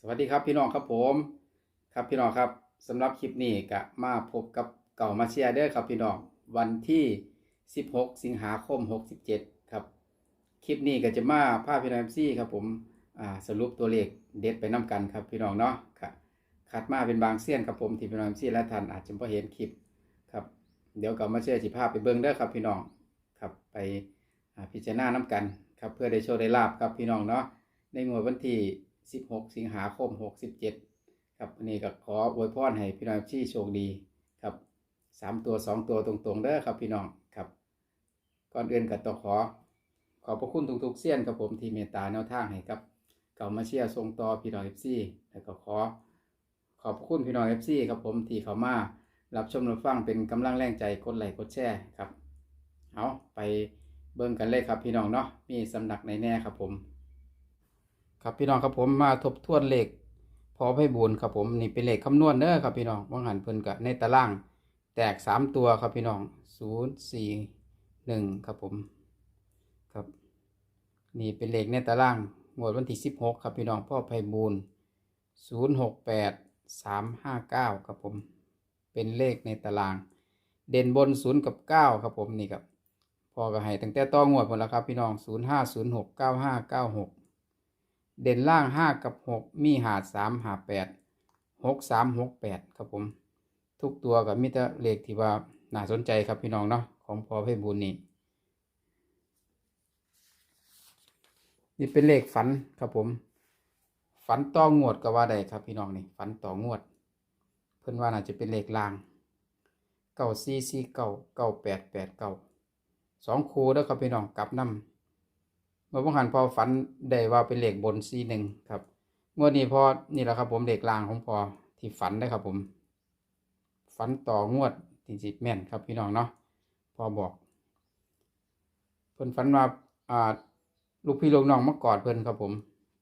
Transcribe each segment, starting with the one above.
สวัสดีครับพี่น้องครับผมครับพี่น้องครับสำหรับคลิปนี้ก็มาพบกับเก่ามาเชียร์เด้อครับพี่น้องวันที่ 16 สิงหาคม 67 ครับคลิปนี้ก็จะมาพาพพี่น้องซี่ครับผมสรุปตัวเลขเด็ดไปน้กันครับพี่น้องเนาะครับคัดมาเป็นบางเสี้ยนครับผมที่พี่น้องซี่และท่านอาจจะพอเห็นคลิปครับเดี๋ยวเก่ามาเชียร์สิภาพไปเบิ่งเด้อครับพี่น้องครับไปพิจารณาน้กันครับเพื่อได้โชว์ได้ลาบครับพี่น้องเนาะในงวดวันที่ 16 สิงหาคม 67 ครับวันนี้ก็ขออวยพรให้พี่น้องที่โชคดีครับ 3 ตัว 2 ตัวตรงๆเด้อครับพี่น้องครับ ก่อนอื่นก็ต้องขอ ขอบพระคุณทุกๆเสี้ยนครับผมที่เมตตาแนวทางให้ครับเก่ามาเชียร์ทรงต่อพี่น้องเอฟซีแล้วก็ขอ ขอบพระคุณพี่น้องเอฟซีครับผมที่เขามารับชมรับฟังเป็นกำลังแรงใจกดไลค์กดแชร์ครับเอาไปเบิ่งกันเลยครับพี่น้องเนาะมีสำนักไหนแน่ครับผม ครับพี่น้องครับผมมาทบทวนเลขพอไพบูลย์ครับผมนี่เป็นเลขคำนวณเด้อครับพี่น้องว่างหันเพิ่นกะในตารางแตกสามตัวครับพี่น้องศูนย์สี่หนึ่งครับผมครับนี่เป็นเลขในตารางงวดวันที่สิบหกครับพี่น้องพ่อไพบูลศูนย์หกแปดสามห้าเก้าครับผมเป็นเลขในตาราง เด่นบนศูนย์กับเก้าครับผมนี่ครับพอก็ให้ตั้งแต่ต้องวดหมดแล้วครับพี่น้องศูนย์ห้าศูนย์หกเก้าห้าเก้าหก เด่นล่างห้ากับหกมีหาดสามหาแปดหกสามหกแปดครับผม ทุกตัวกับมิตรเลขที่ว่าน่าสนใจครับพี่น้องเนาะของพอเพบุญนี่นี่เป็นเลขฝันครับผม ฝันต่องวดก็ว่าได้ครับพี่น้องนี่ฝันต่องวด เพิ่นว่าน่าจะเป็นเลขลางเก้าสี่สี่เก้าเก้าแปดแปดเก้าสองคูแล้วครับพี่น้องกลับนำ เมื่อวันหันพอฝันได้ว่าเป็นเหล็กบนซีหนึ่งครับงวดนี้พอนี่แหละครับผมเหล็กลางของพอที่ฝันได้ครับผม ฝันต่องวดจริงๆแม่นครับพี่น้องเนาะพอบอก เพิ่นฝันว่าอ่าลูกพี่ลูกน้องมากอดเพิ่นครับผม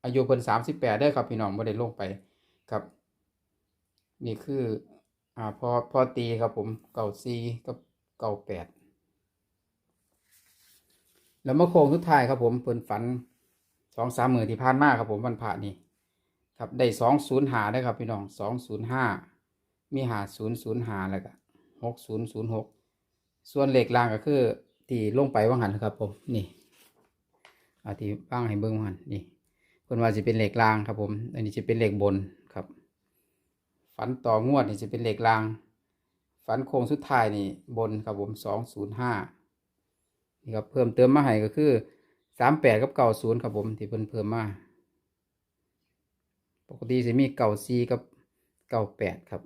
อายุเพิ่นสามสิบแปดได้ครับพี่น้องไม่ได้ลงไปครับ นี่คืออ่าพอพอตีครับผมเก่าซีกับเก่าแปด แล้วมาโค้งสุดท้ายครับผมเพิ่นฝันสองสามหมื่นที่ผ่านมาครับผมวันพระนี่ครับได้สองศูนย์หาได้ครับพี่น้องสองศูนย์ห้ามีหาศูนย์ศูนย์หาแล้วก็หกศูนย์ศูนย์หกส่วนเหล็กรางก็คือที่ลงไปว่างหันครับผมนี่อาที่บ้างให้เบิ้งว่างหันนี่เพิ่นว่าจะเป็นเหล็กรางครับผมอันนี้จะเป็นเหล็กบนครับ ฝันต่องวดนี่จะเป็นเหล็กราง ฝันโค้งสุดท้ายนี่บนครับผมสองศูนย์ห้า นี่ครับเพิ่มเติมมาให้ก็คือสามแปดกับเก่าศูนย์ครับผมที่เพิ่นเพิ่มมา ปกติจะมีเก่าซีกับเก่าแปดครับ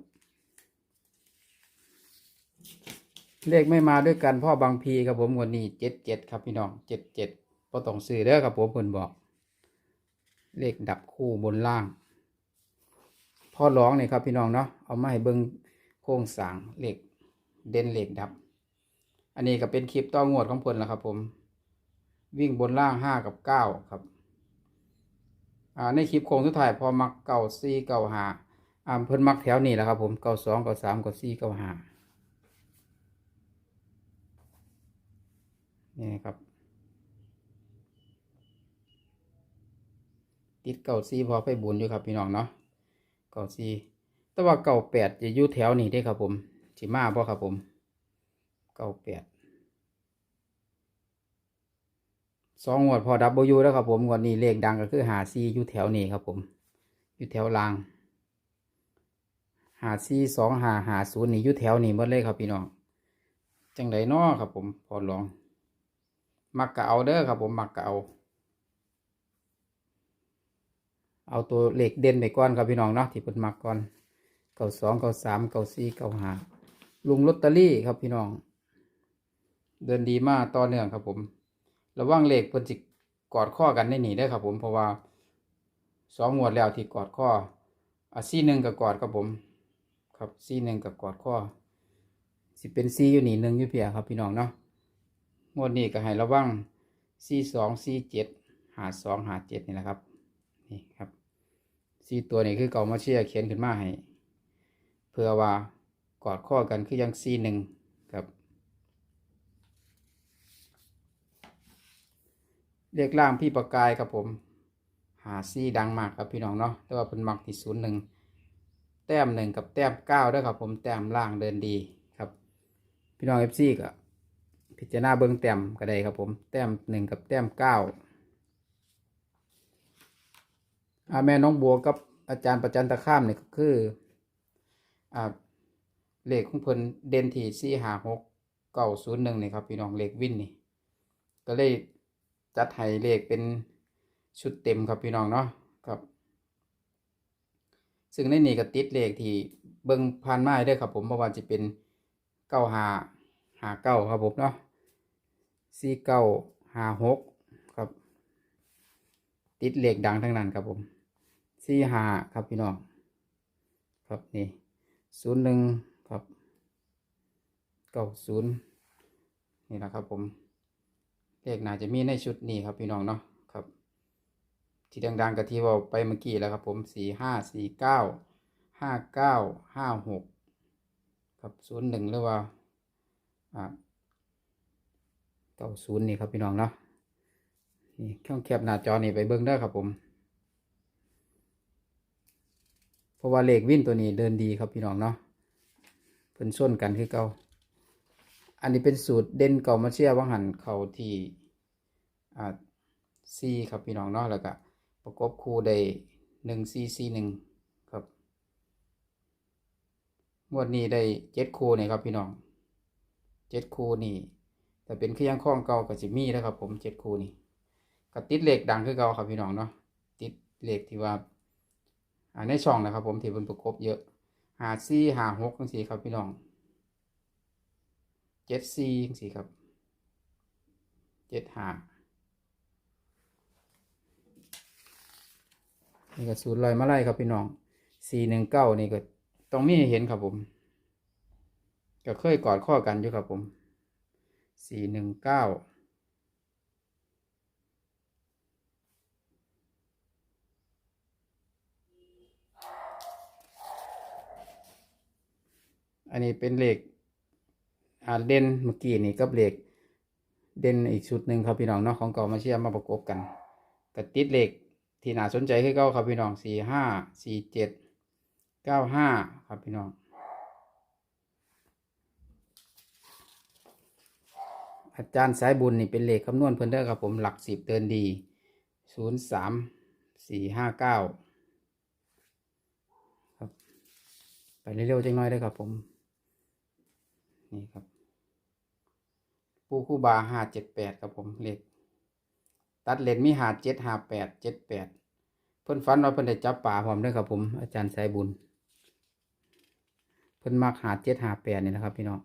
เลขไม่มาด้วยกันพ่อบางพีครับผมวันนี้เจ็ดเจ็ดครับพี่น้องเจ็ดเจ็ดพอต้องซื้อเด้อครับผมเพิ่นบอก เลขดับคู่บนล่าง พ่อร้องนี่ครับพี่น้องเนาะเอามาให้เบิ้งโครงสางเลขเด่นเลขดับ อันนี้ก็เป็นคลิปต้องงวดของเพิ่นแล้วครับ ผม วิ่งบนล่างห้ากับเก้าครับในคลิปโค้งสุดท้ายพอมักเก้าสี่เก้าหาอ่าเพิ่นมักแถวนี้แหละครับ ผมเก้าสองเก้าสามเก้าสี่เก้าหานี่ครับ ติดเก้าสี่พอไปบุญอยู่ครับพี่น้องเนาะเก้าสี่แต่ว่าเก้าแปดจะอยู่แถวนี้ได้ครับผมสิมาบ่ครับผม ก้าแปดสองงวดพอดับเบิลยูแล้วครับผมงวดนี้เลขดังก็คือหาซีอยู่แถวนี้ครับผมอยู่แถวล่างหาซีสองหาหาศูนย์นี่อยู่แถวนี้หมดเลยครับพี่น้องจังไดน้อครับผมพอลอง มักกะเอาเด้อครับผมมักกะเอา เอาตัวเลขเด่นไปก่อนครับพี่น้องเนาะที่เพิ่นมักก่อนเก้าสองเก้าสามเก้าสี่เก้าหาลุงลอตเตอรี่ครับพี่น้อง เดินดีมากต่อเนื่องครับผมระว่างเลขเพิ่นจิกอดข้อกันได้หนีได้ครับผมเพราะว่าสองงวดแล้วที่กอดข้ออะซี่หนึ่งกับกอดครับผม ครับซี่หนึ่งกับกอดข้อสิเป็นซี่อยู่หนีหนึ่งอยู่เพียครับพี่น้องเนาะงวดนี้ก็ให้ระวังซี่สองซี่เจ็ดหาสองหาเจ็ดนี่แหละครับนี่ครับซี่ตัวนี้คือเก่ามาเชียเขียนขึ้นมาให้เพื่อว่ากอดข้อกันคือยังซีหนึ่งครับ เรียกล่างพี่ประกายครับผม หาซี่ดังมากครับพี่น้องเนาะแต่ว่าเป็นมักที่ศูนย์หนึ่งแต้มหนึ่งกับแต้มเก้าด้วยครับผมแต้มล่างเดินดีครับ พี่น้องเอฟซีก็พิจารณาเบิ้งแต้มก็ได้ครับผม แต้มหนึ่งกับแต้มเก้าอาแม่น้องบัวกับอาจารย์ประจันตะข้ามเนี่ยก็คืออ่าเลขของเพิ่นเด่นที่สี่หาหกเก้าศูนย์หนึ่งนี่ครับพี่น้องเลขวินนี่ ก็เลย จัดให้เลขเป็นชุดเต็มครับพี่น้องเนาะครับ ซึ่งในนี้ก็ติดเลขที่เบิ่งผ่านมาได้อครับผมเมื่อวานจะเป็นเก้าหาหาเก้าครับผมเนาะสี่เก้าหาหกครับ ติดเลขดังทั้งนั้นครับผมสี่หาครับพี่น้องครับนี่ศูนย์หนึ่งครับเก้าศูนย์นี่นะครับผม เลขน่าจะมีในชุดนี้ครับพี่น้องเนาะครับ ที่ดังๆกับที่ว่าไปเมื่อกี้แล้วครับผมสี่ห้าสี่เก้าห้าเก้าห้าหกครับศูนย์หนึ่งหรือว่าอ่าเก้าศูนย์นี่ครับพี่น้องเนาะนี่ช่องแคบหน้าจอนี่ไปเบิ้งได้ครับผมเพราะว่าเลขวิ่นตัวนี้เดินดีครับพี่น้องเนาะเพิ่นส้นกันคือเก่า อันนี้เป็นสูตรเด่นเก่ามาเชียร์วังหันเขาที่อ่าซีครับพี่น้องเนาะแล้วก็ประกบคู่ได้หนึ่งซีซีหนึ่งครับงวดนี้ได้เจ็ดคู่นี่ครับพี่น้องเจ็ดคู่นี่แต่เป็นเครื่องข้องเก่ากับจิมี่นะครับ ผมเจ็ดคู่นี่ก็ติดเหล็กดังคือเก่าครับพี่น้องเนาะติดเหล็กที่ว่าอ่าในช่องนะครับ ผมที่เป็นประกบเยอะหาซีหาหกทั้งสี่ครับพี่น้อง เจ็ดสี่สี่ครับเจ็ดห้านี่ก็ศูนย์ลอยมาไล่ครับพี่น้องสี่หนึ่งเก้านี่ก็ต้องมีเห็นครับผม ก็เคยกอดข้อกันอยู่ครับผมสี่หนึ่งเก้าอันนี้เป็นเลข เด่นเมื่อกี้นี่กับเหล็กเด่นอีกชุดหนึ่งครับพี่น้องเนาะของเก่ามาเชียร์มาประกบกันกับติดเหล็กที่น่าสนใจคือเก้าครับพี่น้องสี่ห้าสี่เจ็ดเก้าห้าครับพี่น้อง อาจารย์สายบุญนี่เป็นเลขคำนวณเพิ่นเด้อครับผมหลักสิบเดินดีศูนย์สามสี่ห้าเก้าครับไปเร็วๆจังน้อยเด้ครับผม นี่ครับ ปูคู่บาหาเจ็ดแปดครับผมเลขตัดเลนมีหาเจ็ดหาแปดเจ็ดแปดเพิ่นฟันว่าเพิ่นได้จับป่าพร้อมด้วยครับผม อาจารย์สายบุญ เพิ่นมักหาเจ็ดหาแปดนี่นะครับ พี่น้อง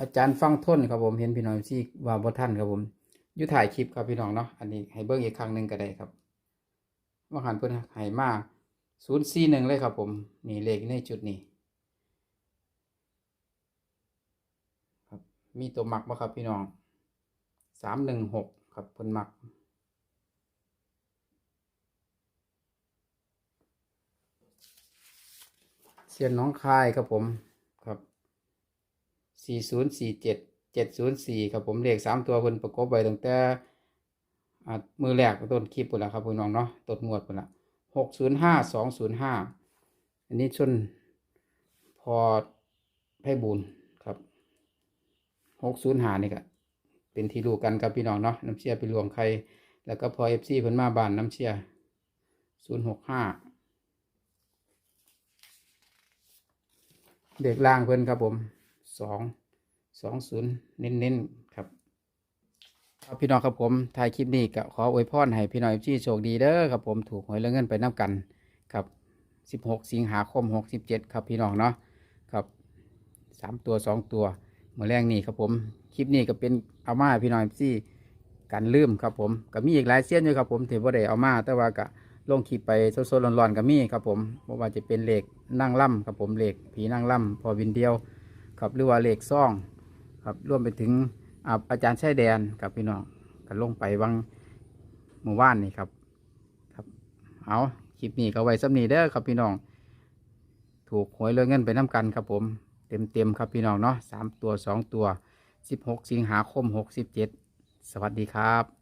อาจารย์ฟังทนครับผมเห็นพี่น้องที่ว่าบ่ท่านครับผมอยู่ถ่ายคลิปครับพี่น้องเนาะอันนี้ให้เบิ่งอีกครั้งหนึ่งก็ได้ครับว่าหันเพิ่นให้มาศูนย์สี่หนึ่งเลยครับผม นี่เลขในจุดนี้ ครับ มีตัวหมักบ่ครับพี่น้องสามหนึ่งหกครับเพิ่นมัก เสียนน้องคายครับผมครับสี่ศูนย์สี่เจ็ดเจ็ดศูนย์สี่ครับผมเลขสามตัวเพิ่นประกบไว้ตั้งแต่มือแรกต้นคลิปปุ่นละครับพี่น้องเนาะต้นงวดปุ่นละหกศูนย์ห้าสองศูนย์ห้าอันนี้ชนพอให้บุญ หกศูนย์หานี่ก็เป็นที่รู้กันกับพี่น้องเนาะน้ำเชียร์ไปรวมใคร แล้วก็พอเอฟซีเพิ่นมาบ้านน้ำเชียร์ศูนย์หกห้าเด็กล่างเพิ่นครับผมสองสองศูนย์เน้นๆครับครับพี่น้องครับผมถ่ายคลิปนี้ก็ขออวยพรให้พี่น้องเอฟซีโชคดีเด้อครับผมถูกหวยแล้วเงินไปน้ำกันครับสิบหกสิงหาคมหกสิบเจ็ดครับพี่น้องเนาะครับสามตัวสองตัว มือแรงนี่ครับผม คลิปนี้ก็เป็นเอามาพี่น้องซี่กันลืมครับผมก็มีอีกหลายเสี้ยนอยู่ครับผมที่บ่ได้เอามา แต่ว่าก็ลงคลิปไปโซๆร้อนๆก็มีครับผมบ่ว่าจะเป็นเหล็กนั่งล่ำครับผมเหล็กผีนั่งล่ำพอวินเดียวครับหรือว่าเหล็กซ่องครับรวมไปถึงอาจารย์ชายแดนครับพี่น้องก็ลงไปวังหมู่บ้านนี่ครับครับ เอาคลิปนี้ก็ไว้สำนีเด้อครับพี่น้อง ถูกหวยเรื่องเงินไปน้ำกันครับผม เต็มๆครับพี่น้องเนาะสามตัวสองตัวสิบหกสิงหาคมหกสิบเจ็ดสวัสดีครับ